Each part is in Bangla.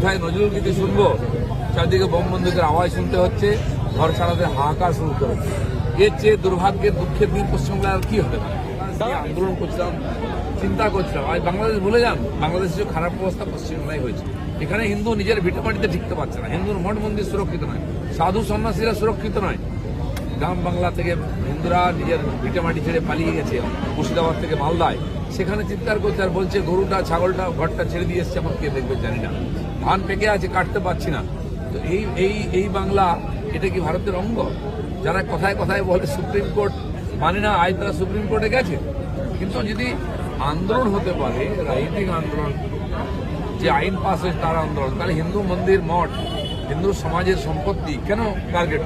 কোথায় নজরুল গীতি শুনব, চারদিকে বোম বন্দুকের আওয়াজ শুনতে হচ্ছে, ঘর ছাড়াতে হাহাকার শুরু করেছে এর চেয়ে দুর্ভাগ্যের, দুঃখের দিন পশ্চিমবাংলার আর কি হতে পারে? আন্দোলন করছিলাম, চিন্তা করছিলাম। আজ বাংলাদেশ ভুলে যান, বাংলাদেশের যে খারাপ অবস্থা পশ্চিমবাংলায় হয়েছে। এখানে হিন্দু নিজের ভিটামাটিতে টিকতে পারছে না। হিন্দুর মঠ মন্দির সুরক্ষিত নয়, সাধু সন্ন্যাসীরা সুরক্ষিত নয়। গ্রাম বাংলা থেকে হিন্দুরা নিজের ভিটামাটি ছেড়ে পালিয়ে গেছে, মুর্শিদাবাদ থেকে মালদায়। সেখানে চিৎকার করছে আর বলছে, গরুটা, ছাগলটা, ঘরটা ছেড়ে দিয়ে এসছে, আমার কে দেখবে জানি না। ধান পেকে আছে, কাটতে পারছি না। তো এই এই এই বাংলা, এটা কি ভারতের অঙ্গ? যারা কথায় কথায় বলে সুপ্রিম কোর্ট মানে না, আজ তারা সুপ্রিম কোর্টে গেছে। কিন্তু যদি আন্দোলন হতে পারে, রাজনৈতিক আন্দোলন, যে আইন পাস হয়েছে তার আন্দোলন, তাহলে হিন্দু মন্দির মঠ, হিন্দু সমাজের সম্পত্তি কেন টার্গেট?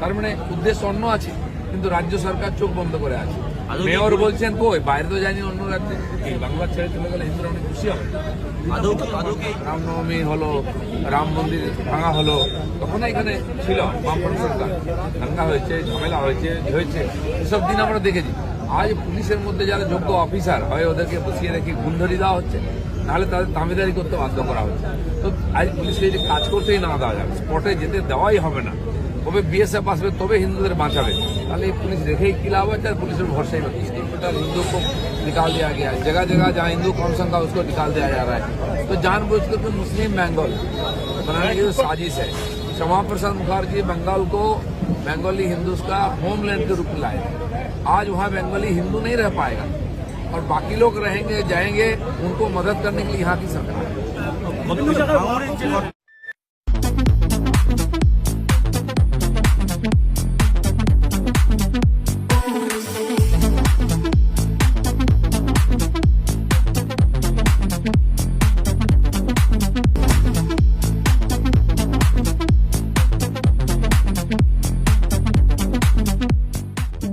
তার মানে উদ্দেশ্য অন্য আছে। কিন্তু রাজ্য সরকার চোখ বন্ধ করে আছে। মেয়র বলছেন কই বাইরে তো জানি অন্য রাজ্যে। এই বাংলা ছেড়ে চলে গেলে হিন্দুরা অনেক খুশি হবে। রামনবমী হলো রাম মন্দির ভাঙা হলো তখন এখানে ছিল বামপন্থী সরকার। দাঙ্গা হয়েছে ঝামেলা হয়েছে হয়েছে এসব দিন আমরা দেখেছি। আজ পুলিশের মধ্যে যারা যোগ্য অফিসার হয় ওদেরকে বসিয়ে রেখে গুণ ধরিয়ে দেওয়া হচ্ছে নাহলে তাদের তামিদারি করতে বাধ্য করা হচ্ছে। তো আজ পুলিশকে যদি কাজ করতেই না দেওয়া যাবে স্পটে যেতে দেওয়াই হবে না। তবে বিএসএফ আসবে তবে হিন্দুদের বাঁচাবে তাহলে এই পুলিশ রেখেই কি লাভ আছে আর পুলিশের ভরসাই বা किस पता हिंदू को निकाल दिया गया है जगह जगह जहाँ हिंदू कम संख्या उसको निकाल दिया जा रहा है तो जानबूझ कर तो मुस्लिम बंगाल बनाने की जो साजिश है श्यामा प्रसाद मुखर्जी बंगाल को बंगाली हिंदूज का होमलैंड के रूप में लाए आज वहाँ बंगाली हिंदू नहीं रह पाएगा और बाकी लोग रहेंगे जाएंगे उनको मदद करने के लिए यहाँ की सरकार